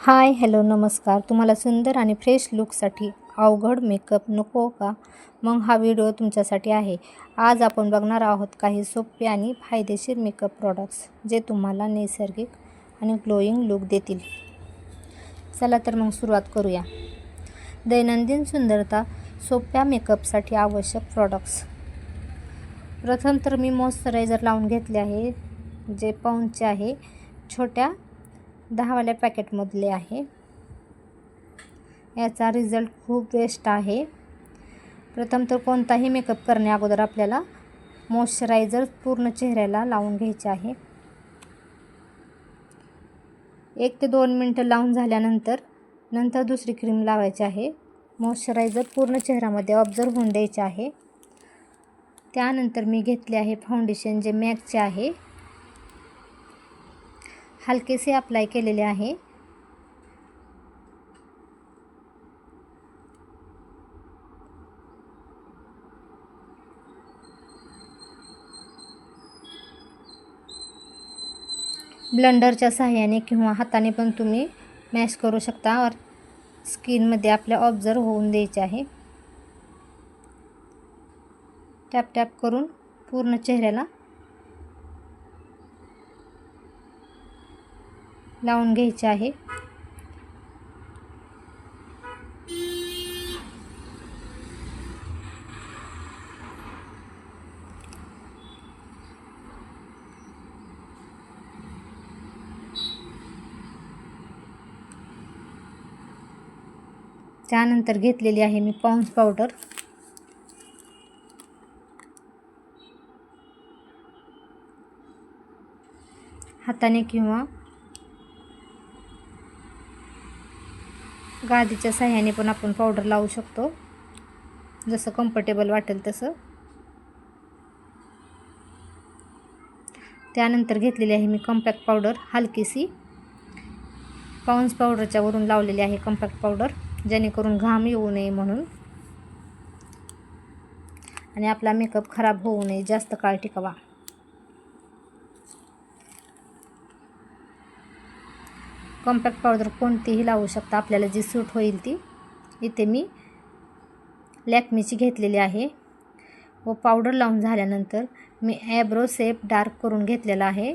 Hi hello नमस्कार. तुम्हाला सुंदर आणि फ्रेश लुकसाठी अवघड मेकअप नको का? मग हा व्हिडिओ तुमच्यासाठी आहे. आज आपण बघणार आहोत काही सोपे आणि फायदेशीर मेकअप प्रॉडक्ट्स जे तुम्हाला नैसर्गिक आणि ग्लोईंग लुक देतील. चला तर मग सुरुवात करूया. दैनंदिन सुंदरता सोप्या मेकअपसाठी आवश्यक प्रॉडक्ट्स प्रथम तर मी मॉइश्चरायझर लावून घेतले आहे जे पाऊंडचे आहे छोट्या दहावाल्या पॅकेटमधले आहे. याचा रिझल्ट खूप बेस्ट आहे. प्रथम तर कोणताही मेकअप करण्या अगोदर आपल्याला मॉइश्चरायझर पूर्ण चेहऱ्याला लावून घ्यायचे आहे. एक ते दोन मिनटं लावून झाल्यानंतर नंतर दुसरी क्रीम लावायची आहे. मॉइश्चरायझर पूर्ण चेहऱ्यामध्ये ऑब्झर्व होऊन द्यायचे आहे. त्यानंतर मी घेतले आहे फाउंडेशन जे मॅकचे आहे. हलकेसे अप्लाय केलेले आहे. ब्लंडरच्या सहाय्याने किंवा हाताने पण तुम्ही मॅश करू शकता और स्किनमध्ये आपल्या ऑब्झर्व होऊन द्यायचे आहे. टॅप टॅप करून पूर्ण चेहऱ्याला लावून घ्यायचे आहे. त्यानंतर घेतलेली आहे मी पाऊंस पावडर. हाताने किंवा गादीच्या साह्याने पण आपण पावडर लावू शकतो. जसं कम्फर्टेबल वाटेल तसं. त्यानंतर घेतलेली आहे मी कम्पॅक्ट पावडर हलकीशी. पाऊन्स पावडरच्या वरून लावलेली आहे कम्पॅक्ट पावडर जेणेकरून घाम येऊ नये म्हणून. आणि आपला मेकअप खराब होऊ नये जास्त काळ टिकावा. कॉम्पॅक्ट पावडर कोणतीही लावू शकता. आपल्याला जी सूट होईल ती. इथे मी लॅकमीची घेतलेली आहे. व पावडर लावून झाल्यानंतर मी ॲब्रो सेप डार्क करून घेतलेला आहे.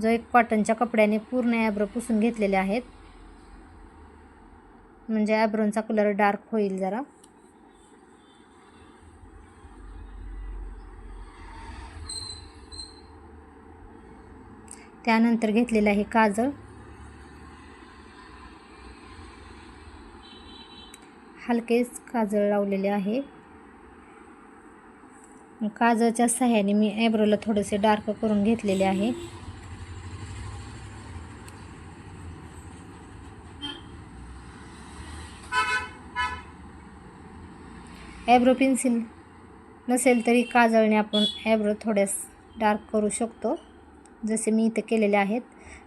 जो एक कॉटनच्या कपड्याने पूर्ण ॲब्रो पुसून घेतलेले आहेत. म्हणजे ॲब्रोनचा कलर डार्क होईल जरा. त्यानंतर घेतलेलं आहे काजळ. हलकेच काजळ लावलेले आहे. काजळच्या सहाय्याने मी ॲब्रोला थोडेसे डार्क करून घेतलेले आहे. ॲब्रो पेन्सिल नसेल तरी काजळने आपण ॲब्रो थोड्यास डार्क करू शकतो. जसे मी इथं केलेले आहेत.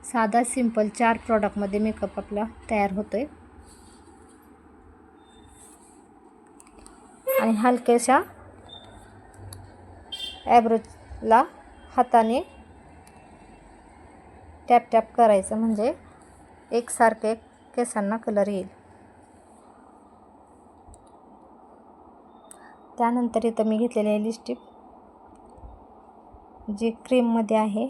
साधा सिंपल चार प्रॉडक्टमध्ये मेकअप आपला तयार होतो आहे आणि हलक्याशा ॲब्रोला हाताने टॅप टॅप करायचं म्हणजे एकसारखे केसांना कलर येईल. त्यानंतर इथं मी घेतलेली आहे लिस्टिप जी क्रीममध्ये आहे.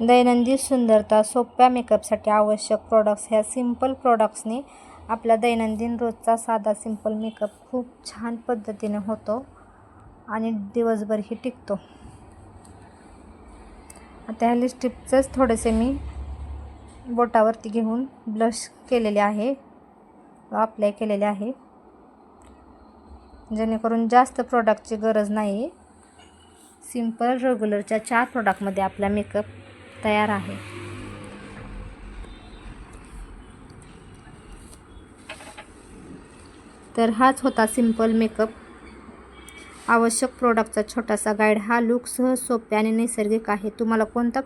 दैनंदिन सुंदरता सोप्या मेकअपसाठी आवश्यक प्रोडक्ट्स ह्या सिंपल प्रोडक्ट्सने आपला दैनंदिन रोजचा साधा सिंपल मेकअप खूप छान पद्धतीने होतो आणि दिवसभरही टिकतो. आता ह्या लिपस्टिकचंच थोडेसे मी बोटावरती घेऊन ब्लश केलेले आहे. अप्लाय केलेले आहे. जेणेकरून जास्त प्रोडक्टची गरज नाही. सिंपल रेग्युलरच्या चार प्रोडक्टमध्ये आपला मेकअप तयार आहे. तर हाच होता सिंपल मेकअप आवश्यक प्रोडक्टचा छोटासा गाईड हा लुक सहज सोप्या आणि नैसर्गिक आहे. तुम्हाला कोणता